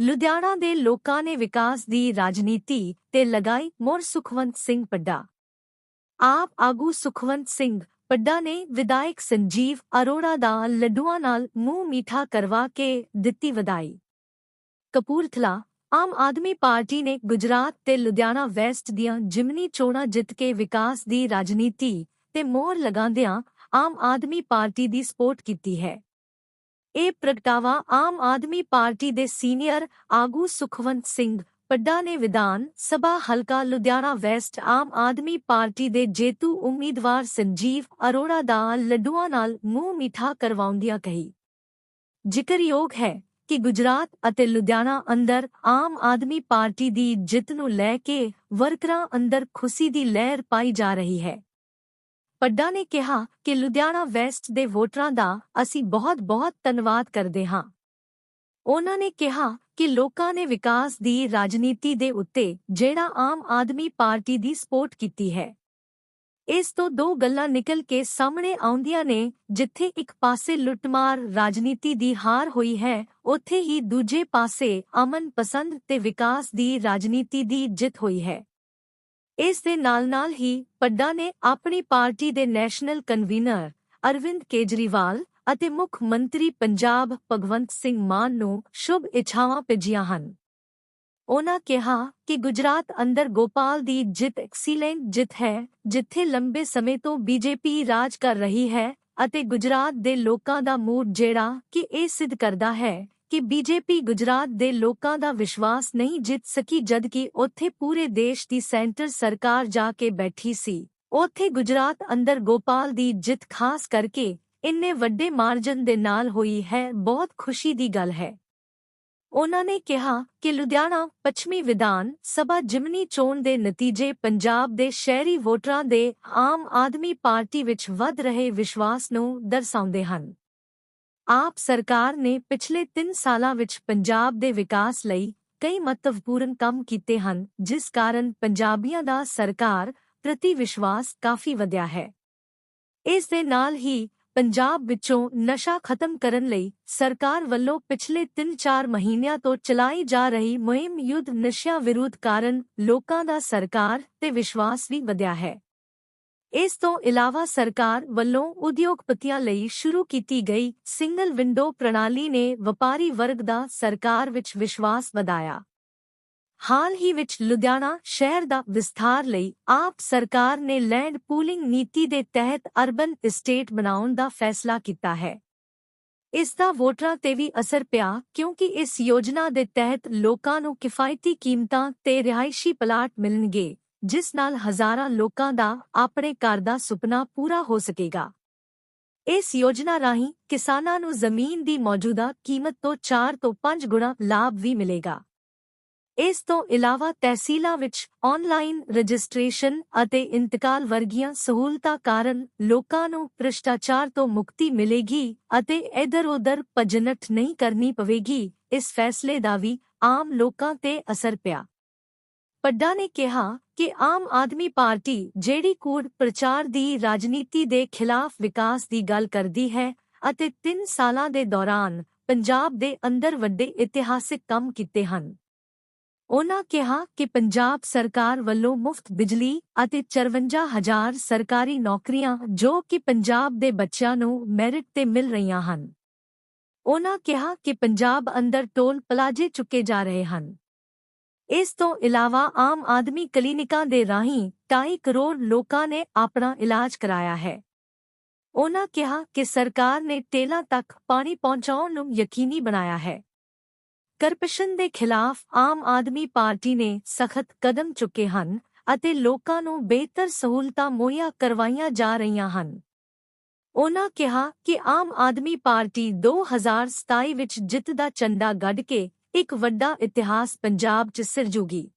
ਲੁਧਿਆਣਾ ਦੇ ਲੋਕਾਂ ਨੇ ਵਿਕਾਸ ਦੀ ਰਾਜਨੀਤੀ ਤੇ ਲਗਾਈ ਮੋਰ ਸੁਖਵੰਤ ਸਿੰਘ ਪੱਡਾ। ਆਪ ਆਗੂ ਸੁਖਵੰਤ ਸਿੰਘ ਪੱਡਾ ਨੇ ਵਿਧਾਇਕ ਸੰਜੀਵ ਅਰੋੜਾ ਦਾ ਲੱਡੂਆਂ ਨਾਲ ਮੂੰਹ ਮੀਠਾ ਕਰਵਾ ਕੇ ਦਿੱਤੀ ਵਧਾਈ। ਕਪੂਰਥਲਾ ਆਮ ਆਦਮੀ ਪਾਰਟੀ ਨੇ ਗੁਜਰਾਤ ਤੇ ਲੁਧਿਆਣਾ ਵੈਸਟ ਦੀਆਂ ਜਿਮਨੀ ਚੋਣਾਂ ਜਿੱਤ ਕੇ ਵਿਕਾਸ ਦੀ ਰਾਜਨੀਤੀ ਤੇ ਮੋਹਰ ਲਗਾਉਂਦਿਆਂ ਆਮ ਆਦਮੀ ਪਾਰਟੀ ਦੀ ਸਪੋਰਟ ਕੀਤੀ ਹੈ। ਇਹ ਪ੍ਰਗਟਾਵਾ ਆਮ ਆਦਮੀ ਪਾਰਟੀ ਦੇ ਸੀਨੀਅਰ ਆਗੂ ਸੁਖਵੰਤ ਸਿੰਘ ਪੱਡਾ ਨੇ ਵਿਧਾਨ ਸਭਾ ਹਲਕਾ ਲੁਧਿਆਣਾ ਵੈਸਟ ਆਮ ਆਦਮੀ ਪਾਰਟੀ ਦੇ ਜੇਤੂ ਉਮੀਦਵਾਰ ਸੰਜੀਵ ਅਰੋੜਾ ਦਾ ਲੱਡੂਆਂ ਨਾਲ ਮੂੰਹ ਮਿਠਾ ਕਰਵਾਉਂਦਿਆਂ ਕਹੀ। ਜ਼ਿਕਰਯੋਗ ਹੈ ਕਿ ਗੁਜਰਾਤ ਅਤੇ ਲੁਧਿਆਣਾ ਅੰਦਰ ਆਮ ਆਦਮੀ ਪਾਰਟੀ ਦੀ ਜਿੱਤ ਨੂੰ ਲੈ ਕੇ ਵਰਕਰਾਂ ਅੰਦਰ ਖੁਸ਼ੀ ਦੀ ਲਹਿਰ ਪਾਈ ਜਾ ਰਹੀ ਹੈ। ਪੱਡਾ ਨੇ ਕਿਹਾ ਕਿ ਲੁਧਿਆਣਾ ਵੈਸਟ ਦੇ ਵੋਟਰਾਂ ਦਾ ਅਸੀਂ ਬਹੁਤ-ਬਹੁਤ ਧੰਨਵਾਦ ਕਰਦੇ ਹਾਂ। ਉਹਨਾਂ ਨੇ ਕਿਹਾ ਕਿ ਲੋਕਾਂ ਨੇ ਵਿਕਾਸ ਦੀ ਰਾਜਨੀਤੀ ਦੇ ਉੱਤੇ ਜਿਹੜਾ ਆਮ ਆਦਮੀ ਪਾਰਟੀ ਦੀ ਸਪੋਰਟ ਕੀਤੀ ਹੈ। ਇਸ ਤੋਂ ਦੋ ਗੱਲਾਂ ਨਿਕਲ ਕੇ ਸਾਹਮਣੇ ਆਉਂਦੀਆਂ ਨੇ, ਜਿੱਥੇ ਇੱਕ ਪਾਸੇ ਲੁੱਟਮਾਰ ਰਾਜਨੀਤੀ ਦੀ ਹਾਰ ਹੋਈ ਹੈ, ਉੱਥੇ ਹੀ ਦੂਜੇ ਪਾਸੇ ਅਮਨ ਪਸੰਦ ਤੇ ਵਿਕਾਸ ਦੀ ਰਾਜਨੀਤੀ ਦੀ ਜਿੱਤ ਹੋਈ ਹੈ। ਇਸ ਦੇ ਨਾਲ-ਨਾਲ ਹੀ ਪੱਡਾ ਨੇ ਆਪਣੀ ਪਾਰਟੀ ਦੇ ਨੈਸ਼ਨਲ ਕਨਵੀਨਰ ਅਰਵਿੰਦ ਕੇਜਰੀਵਾਲ ਅਤੇ ਮੁੱਖ ਮੰਤਰੀ ਪੰਜਾਬ ਭਗਵੰਤ ਸਿੰਘ ਮਾਨ ਨੂੰ ਸ਼ੁਭ ਇੱਛਾਵਾਂ ਭੇਜੀਆਂ ਹਨ। ਉਹਨਾਂ ਕਿਹਾ ਕਿ ਗੁਜਰਾਤ ਅੰਦਰ ਗੋਪਾਲ ਦੀ ਜਿੱਤ ਐਕਸੀਲੈਂਟ ਜਿੱਤ ਹੈ, ਜਿੱਥੇ ਲੰਬੇ ਸਮੇਂ ਤੋਂ ਬੀਜੇਪੀ ਰਾਜ ਕਰ ਰਹੀ ਹੈ ਅਤੇ ਗੁਜਰਾਤ ਦੇ ਲੋਕਾਂ ਦਾ ਮੂਡ ਜਿਹੜਾ ਕਿ ਇਹ ਸਿੱਧ ਕਰਦਾ ਹੈ ਕਿ ਬੀਜੇਪੀ ਗੁਜਰਾਤ ਦੇ ਲੋਕਾਂ ਦਾ ਵਿਸ਼ਵਾਸ ਨਹੀਂ ਜਿੱਤ ਸਕੀ ਜਦਕਿ ਉੱਥੇ ਪੂਰੇ ਦੇਸ਼ ਦੀ ਸੈਂਟਰ ਸਰਕਾਰ ਜਾ ਕੇ ਬੈਠੀ ਸੀ। ਉੱਥੇ ਗੁਜਰਾਤ ਅੰਦਰ ਗੋਪਾਲ ਦੀ ਜਿੱਤ ਖਾਸ ਕਰਕੇ ਇੰਨੇ ਵੱਡੇ ਮਾਰਜਨ ਦੇ ਨਾਲ ਹੋਈ ਹੈ, ਬਹੁਤ ਖੁਸ਼ੀ ਦੀ ਗੱਲ ਹੈ। ਉਹਨਾਂ ਨੇ ਕਿਹਾ ਕਿ ਲੁਧਿਆਣਾ ਪੱਛਮੀ ਵਿਧਾਨ ਸਭਾ ਜਿਮਨੀ ਚੋਣ ਦੇ ਨਤੀਜੇ ਪੰਜਾਬ ਦੇ ਸ਼ਹਿਰੀ ਵੋਟਰਾਂ ਦੇ ਆਮ ਆਦਮੀ ਪਾਰਟੀ ਵਿੱਚ ਵੱਧ ਰਹੇ ਵਿਸ਼ਵਾਸ ਨੂੰ ਦਰਸਾਉਂਦੇ ਹਨ। ਆਪ ਸਰਕਾਰ ਨੇ ਪਿਛਲੇ 3 ਸਾਲਾਂ ਵਿੱਚ ਪੰਜਾਬ ਦੇ ਵਿਕਾਸ ਲਈ ਕਈ ਮਹੱਤਵਪੂਰਨ ਕੰਮ ਕੀਤੇ ਹਨ, ਜਿਸ ਕਾਰਨ ਪੰਜਾਬੀਆਂ ਦਾ ਸਰਕਾਰ ਪ੍ਰਤੀ ਵਿਸ਼ਵਾਸ ਕਾਫੀ ਵਧਿਆ ਹੈ। ਇਸ ਦੇ ਨਾਲ ਹੀ ਪੰਜਾਬ ਵਿੱਚੋਂ ਨਸ਼ਾ ਖਤਮ ਕਰਨ ਲਈ ਸਰਕਾਰ ਵੱਲੋਂ ਪਿਛਲੇ 3-4 ਮਹੀਨਿਆਂ ਤੋਂ ਚਲਾਈ ਜਾ ਰਹੀ ਮੁਹਿੰਮ ਯੁੱਧ ਨਸ਼ਿਆਂ ਵਿਰੁੱਧ ਕਾਰਨ ਲੋਕਾਂ ਦਾ ਸਰਕਾਰ ਤੇ ਵਿਸ਼ਵਾਸ ਵੀ ਵਧਿਆ ਹੈ। ਇਸ ਤੋਂ ਇਲਾਵਾ ਸਰਕਾਰ ਵੱਲੋਂ ਉਦਯੋਗਪਤੀਆਂ ਲਈ ਸ਼ੁਰੂ ਕੀਤੀ ਗਈ ਸਿੰਗਲ ਵਿੰਡੋ ਪ੍ਰਣਾਲੀ ਨੇ ਵਪਾਰੀ ਵਰਗ ਦਾ ਸਰਕਾਰ ਵਿੱਚ ਵਿਸ਼ਵਾਸ ਵਧਾਇਆ। ਹਾਲ ਹੀ ਵਿੱਚ ਲੁਧਿਆਣਾ ਸ਼ਹਿਰ ਦਾ ਵਿਸਥਾਰ ਲਈ ਆਪ ਸਰਕਾਰ ਨੇ ਲੈਂਡ ਪੂਲਿੰਗ ਨੀਤੀ ਦੇ ਤਹਿਤ ਅਰਬਨ ਇਸਟੇਟ ਬਣਾਉਣ ਦਾ ਫੈਸਲਾ ਕੀਤਾ ਹੈ। ਇਸ ਦਾ ਵੋਟਰਾਂ ਤੇ ਵੀ ਅਸਰ ਪਿਆ ਕਿਉਂਕਿ ਇਸ ਯੋਜਨਾ ਦੇ ਤਹਿਤ ਲੋਕਾਂ ਨੂੰ ਕਿਫਾਇਤੀ ਕੀਮਤਾਂ ਤੇ ਰਿਹਾਇਸ਼ੀ ਪਲਾਟ ਮਿਲਣਗੇ। ਜਿਸ ਨਾਲ ਹਜ਼ਾਰਾਂ ਲੋਕਾਂ ਦਾ ਆਪਣੇ ਘਰ ਦਾ ਸੁਪਨਾ ਪੂਰਾ ਹੋ ਸਕੇਗਾ। ਇਸ ਯੋਜਨਾ ਰਾਹੀਂ ਕਿਸਾਨਾਂ ਨੂੰ ਜ਼ਮੀਨ ਦੀ ਮੌਜੂਦਾ ਕੀਮਤ ਤੋਂ 4 ਤੋਂ 5 ਗੁਣਾ ਲਾਭ ਵੀ ਮਿਲੇਗਾ। ਇਸ ਤੋਂ ਇਲਾਵਾ ਤਹਿਸੀਲਾਂ ਵਿੱਚ ਆਨਲਾਈਨ ਰਜਿਸਟ੍ਰੇਸ਼ਨ ਅਤੇ ਇੰਤਕਾਲ ਵਰਗੀਆਂ ਸਹੂਲਤਾਂ ਕਾਰਨ ਲੋਕਾਂ ਨੂੰ ਭ੍ਰਿਸ਼ਟਾਚਾਰ ਤੋਂ ਮੁਕਤੀ ਮਿਲੇਗੀ ਅਤੇ ਇਧਰ-ਉਧਰ ਭਜਨਟ ਨਹੀਂ ਕਰਨੀ ਪਵੇਗੀ, ਇਸ ਫੈਸਲੇ ਦਾ ਵੀ ਆਮ ਲੋਕਾਂ ਤੇ ਅਸਰ ਪਿਆ। ਪੱਡਾ ਨੇ ਕਿਹਾ ਕਿ ਆਮ ਆਦਮੀ ਪਾਰਟੀ ਜਿਹੜੀ ਕੂੜ ਪ੍ਰਚਾਰ ਦੀ ਰਾਜਨੀਤੀ ਦੇ ਖਿਲਾਫ ਵਿਕਾਸ ਦੀ ਗੱਲ ਕਰਦੀ ਹੈ ਅਤੇ 3 ਸਾਲਾਂ ਦੇ ਦੌਰਾਨ ਪੰਜਾਬ ਦੇ ਅੰਦਰ ਵੱਡੇ ਇਤਿਹਾਸਿਕ ਕੰਮ ਕੀਤੇ ਹਨ। ਉਨ੍ਹਾਂ ਕਿਹਾ ਕਿ ਪੰਜਾਬ ਸਰਕਾਰ ਵੱਲੋਂ ਮੁਫਤ ਬਿਜਲੀ ਅਤੇ 54000 ਸਰਕਾਰੀ ਨੌਕਰੀਆਂ ਜੋ ਕਿ ਪੰਜਾਬ ਦੇ ਬੱਚਿਆਂ ਨੂੰ ਮੈਰਿਟ ਤੇ ਮਿਲ ਰਹੀਆਂ ਹਨ। ਉਹਨਾਂ ਕਿਹਾ ਕਿ ਪੰਜਾਬ ਅੰਦਰ ਟੋਲ ਪਲਾਜੇ ਚੁੱਕੇ ਜਾ ਰਹੇ ਹਨ। ਇਸ ਤੋਂ ਇਲਾਵਾ ਆਮ ਆਦਮੀ ਕਲੀਨਿਕਾਂ ਦੇ ਰਾਹੀਂ 2.5 ਕਰੋੜ ਲੋਕਾਂ ਨੇ ਆਪਣਾ ਇਲਾਜ ਕਰਾਇਆ ਹੈ। ਉਹਨਾਂ ਕਿਹਾ ਕਿ ਸਰਕਾਰ ਨੇ ਟੇਲਾਂ ਤੱਕ ਪਾਣੀ ਪਹੁੰਚਾਉਣ ਨੂੰ ਯਕੀਨੀ ਬਣਾਇਆ ਹੈ। ਕਰਪਸ਼ਨ ਦੇ ਖਿਲਾਫ ਆਮ ਆਦਮੀ ਪਾਰਟੀ ਨੇ ਸਖਤ ਕਦਮ ਚੁੱਕੇ ਹਨ ਅਤੇ ਲੋਕਾਂ ਨੂੰ ਬਿਹਤਰ ਸਹੂਲਤਾਂ ਮੁਹੱਈਆ ਕਰਵਾਈਆਂ ਜਾ ਰਹੀਆਂ ਹਨ। ਉਹਨਾਂ ਕਿਹਾ ਕਿ ਆਮ ਆਦਮੀ ਪਾਰਟੀ 2027 ਵਿੱਚ ਜਿੱਤ ਦਾ ਚੰਦਾ ਗੱਡ ਕੇ ਇੱਕ ਵੱਡਾ ਇਤਿਹਾਸ ਪੰਜਾਬ 'ਚ ਸਿਰਜੂਗੀ।